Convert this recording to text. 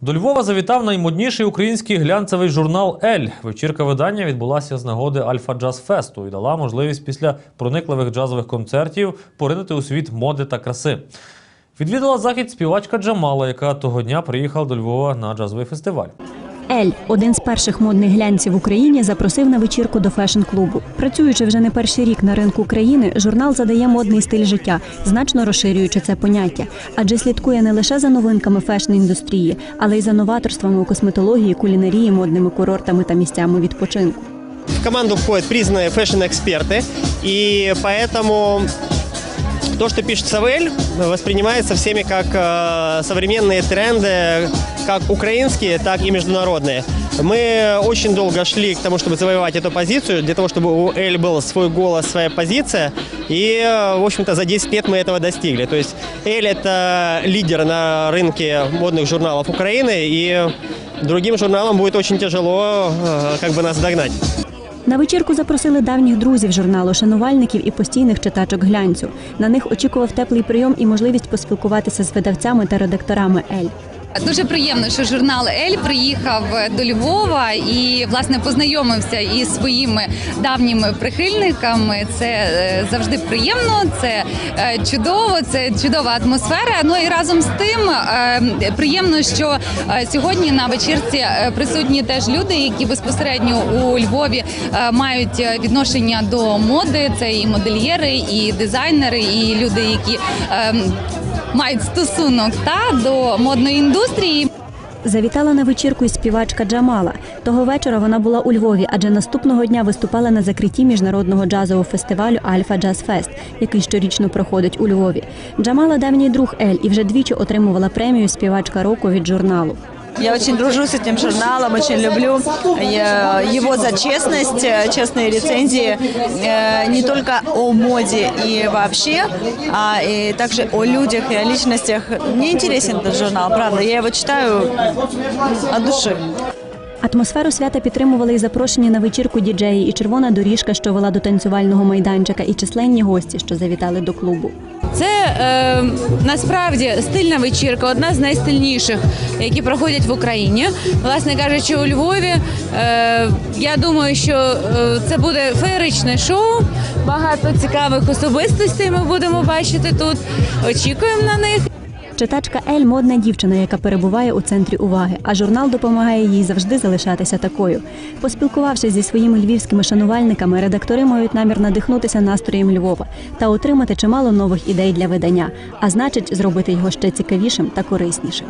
До Львова завітав наймодніший український глянцевий журнал Ель. Вечірка видання відбулася з нагоди Альфа Джаз Фесту і дала можливість після проникливих джазових концертів поринути у світ моди та краси. Відвідала захід співачка Джамала, яка того дня приїхала до Львова на джазовий фестиваль. Ель, один з перших модних глянців в Україні, запросив на вечірку до фешн-клубу. Працюючи вже не перший рік на ринку країни, журнал задає модний стиль життя, значно розширюючи це поняття, адже слідкує не лише за новинками фешн-індустрії, але й за новаторствами у косметології, кулінарії, модними курортами та місцями відпочинку. В команду входят признанные фэшн-эксперты, и поэтому то, что пишется в Эль, воспринимается всеми как э, современные тренды, как украинские, так и международные. Мы очень долго шли к тому, чтобы завоевать эту позицию, для того, чтобы у Эль был свой голос, своя позиция. И, э, в общем-то, за 10 лет мы этого достигли. То есть Эль – это лидер на рынке модных журналов Украины, и другим журналам будет очень тяжело э, как бы нас догнать. На вечірку запросили давніх друзів журналу, шанувальників і постійних читачок глянцю. На них очікував теплий прийом і можливість поспілкуватися з видавцями та редакторами Ель. Дуже приємно, що журнал Ель приїхав до Львова і власне познайомився із своїми давніми прихильниками. Це е, завжди приємно, це е, чудово, це чудова атмосфера. Ну і разом з тим е, приємно, що сьогодні на вечірці присутні теж люди, які безпосередньо у Львові мають відношення до моди. Це і модельєри, і дизайнери, і люди, які ем, мають стосунок та до модної індустрії. Завітала на вечірку і співачка Джамала. Того вечора вона була у Львові, адже наступного дня виступала на закритті міжнародного джазового фестивалю Альфа Джаз Фест, який щорічно проходить у Львові. Джамала давній друг Ель і вже двічі отримувала премію співачка року від журналу. Я очень дружу с этим журналом, очень люблю э, его за честность, э, честные рецензии э, не только о моде и вообще, а и также о людях и о личностях. Мне интересен этот журнал, правда. Я его читаю от души. Атмосферу свята підтримували і запрошені на вечірку діджеї, і червона доріжка, що вела до танцювального майданчика, і численні гості, що завітали до клубу. Це е, насправді стильна вечірка, одна з найстильніших, які проходять в Україні. Власне кажучи, у Львові. Е, я думаю, що е, це буде феєричне шоу. Багато цікавих особистостей ми будемо бачити тут. Очікуємо на них. Читачка Ель модна дівчина, яка перебуває у центрі уваги, а журнал допомагає їй завжди залишатися такою. Поспілкувавшись зі своїми львівськими шанувальниками, редактори мають намір надихнутися настроєм Львова та отримати чимало нових ідей для видання, а значить, зробити його ще цікавішим та кориснішим.